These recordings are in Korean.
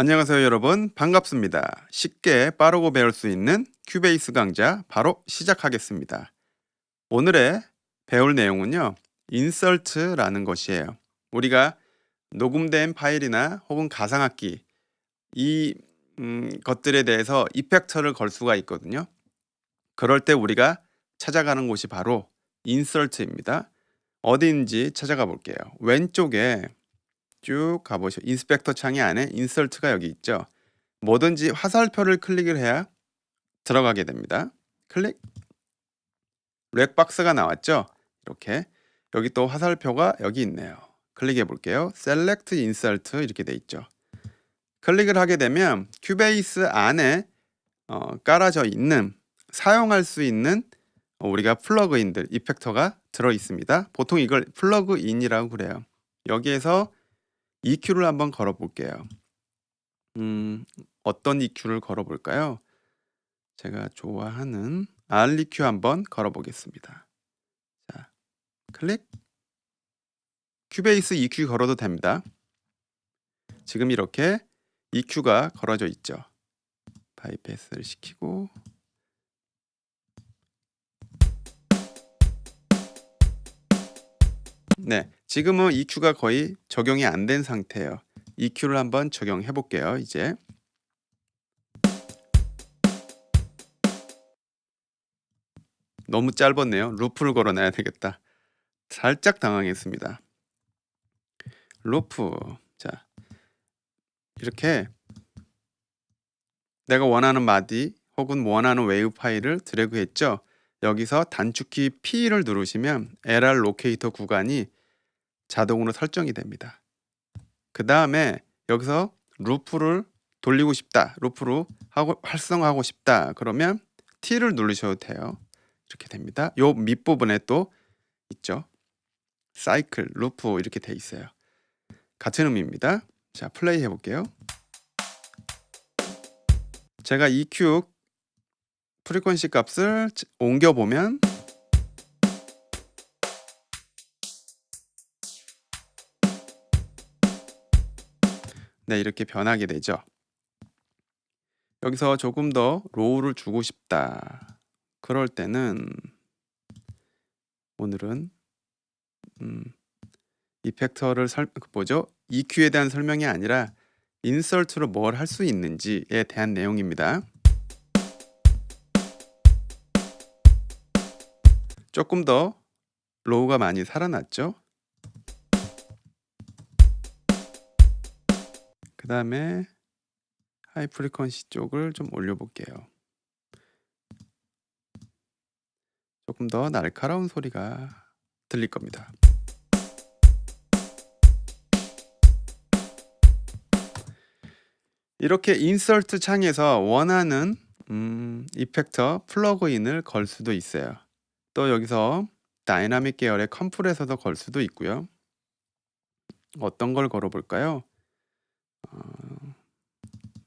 안녕하세요 여러분 반갑습니다. 쉽게 빠르고 배울 수 있는 큐베이스 강좌 바로 시작하겠습니다. 오늘의 배울 내용은요 인설트라는 것이에요. 우리가 녹음된 파일이나 혹은 가상악기 이 음, 것들에 대해서 이펙터를 걸 수가 있거든요. 그럴 때 우리가 찾아가는 곳이 바로 인설트입니다. 어디인지 찾아가 볼게요. 왼쪽에 쭉 가보시오. 인스펙터 창의 안에 인설트가 여기 있죠. 뭐든지 화살표를 클릭을 해야 들어가게 됩니다. 클릭. 렉박스가 나왔죠. 이렇게 여기 또 화살표가 여기 있네요. 클릭해 볼게요. Select Insert 이렇게 돼 있죠. 클릭을 하게 되면 큐베이스 안에 어, 깔아져 있는 사용할 수 있는 어, 우리가 플러그인들 이펙터가 들어 있습니다. 보통 이걸 플러그인이라고 그래요. 여기에서 EQ를 한번 걸어 볼게요. 음, 어떤 EQ를 걸어 볼까요? 제가 좋아하는 REQ 한번 걸어 보겠습니다. 자, 클릭. 큐베이스 EQ 걸어도 됩니다. 지금 이렇게 EQ가 걸어져 있죠. 바이패스를 시키고 네, 지금은 EQ가 거의 적용이 안 된 상태예요. EQ를 한번 적용해 볼게요. 이제 너무 짧았네요. 루프를 걸어놔야 되겠다. 살짝 당황했습니다. 루프 자 이렇게 내가 원하는 마디 혹은 원하는 웨이브 파일을 드래그했죠. 여기서 단축키 P를 누르시면 LR 로케이터 구간이 자동으로 설정이 됩니다. 그 다음에 여기서 루프를 돌리고 싶다, 루프로 하고 활성화하고 싶다. 그러면 T를 누르셔도 돼요. 이렇게 됩니다. 요 밑부분에 또 있죠. 사이클, 루프 이렇게 돼 있어요. 같은 의미입니다. 자, 플레이 해볼게요. 제가 EQ 프리퀀시 값을 옮겨 보면 네, 이렇게 변하게 되죠. 여기서 조금 더 로우를 주고 싶다. 그럴 때는 오늘은 음, 이펙터를 설그 뭐죠? EQ에 대한 설명이 아니라 인설트로 뭘 할 수 있는지에 대한 내용입니다. 조금 더 로우가 많이 살아났죠. 그 다음에 하이 프리퀀시 쪽을 좀 올려볼게요. 조금 더 날카로운 소리가 들릴 겁니다. 이렇게 인설트 창에서 원하는 음, 이펙터 플러그인을 걸 수도 있어요. 또 여기서 다이나믹 계열의 컴프레서도 걸 수도 있고요. 어떤 걸 걸어볼까요? 어,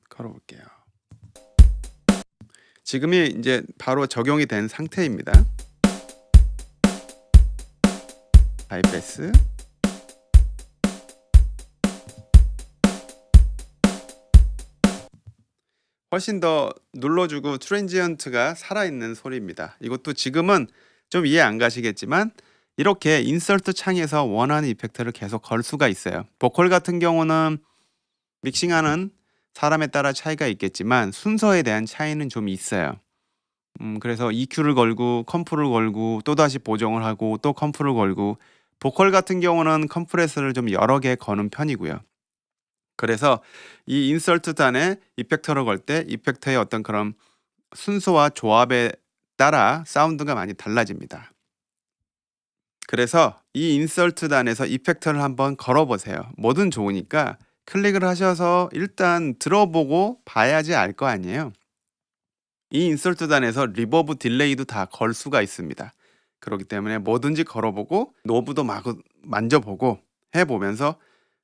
걸어볼게요. 지금이 이제 바로 적용이 된 상태입니다. 바이패스 훨씬 더 눌러주고 트랜지언트가 살아있는 소리입니다. 이것도 지금은 좀 이해 안 가시겠지만 이렇게 인설트 창에서 원하는 이펙트를 계속 걸 수가 있어요. 보컬 같은 경우는 믹싱하는 사람에 따라 차이가 있겠지만 순서에 대한 차이는 좀 있어요. 음, 그래서 EQ를 걸고 컴프를 걸고 또 다시 보정을 하고 또 컴프를 걸고 보컬 같은 경우는 컴프레서를 좀 여러 개 거는 편이고요. 그래서 이 인설트 단에 이펙터를 걸 때 이펙터의 어떤 그런 순서와 조합에 따라 사운드가 많이 달라집니다. 그래서 이 인설트 단에서 이펙터를 한번 걸어보세요. 뭐든 좋으니까 클릭을 하셔서 일단 들어보고 봐야지 알 거 아니에요. 이 인설트 단에서 리버브 딜레이도 다 걸 수가 있습니다. 그렇기 때문에 뭐든지 걸어보고 노브도 마구 만져보고 해보면서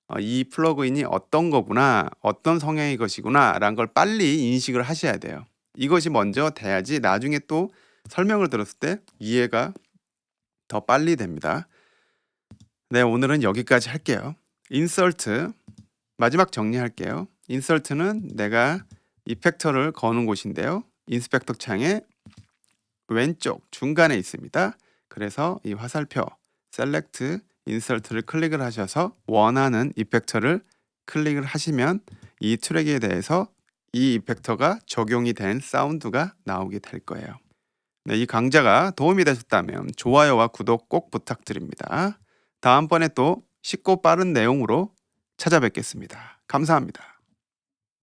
어, 이 플러그인이 어떤 거구나, 어떤 성향의 것이구나 라는 걸 빨리 인식을 하셔야 돼요. 이것이 먼저 돼야지 나중에 또 설명을 들었을 때 이해가 더 빨리 됩니다. 네, 오늘은 여기까지 할게요. 인설트 마지막 정리할게요. 인설트는 내가 이펙터를 거는 곳인데요. 인스펙터 창에 왼쪽 중간에 있습니다. 그래서 이 화살표 셀렉트 인설트를 클릭을 하셔서 원하는 이펙터를 클릭을 하시면 이 트랙에 대해서 이 이펙터가 적용이 된 사운드가 나오게 될 거예요. 네, 이 강좌가 도움이 되셨다면 좋아요와 구독 꼭 부탁드립니다. 다음번에 또 쉽고 빠른 내용으로 찾아뵙겠습니다. 감사합니다.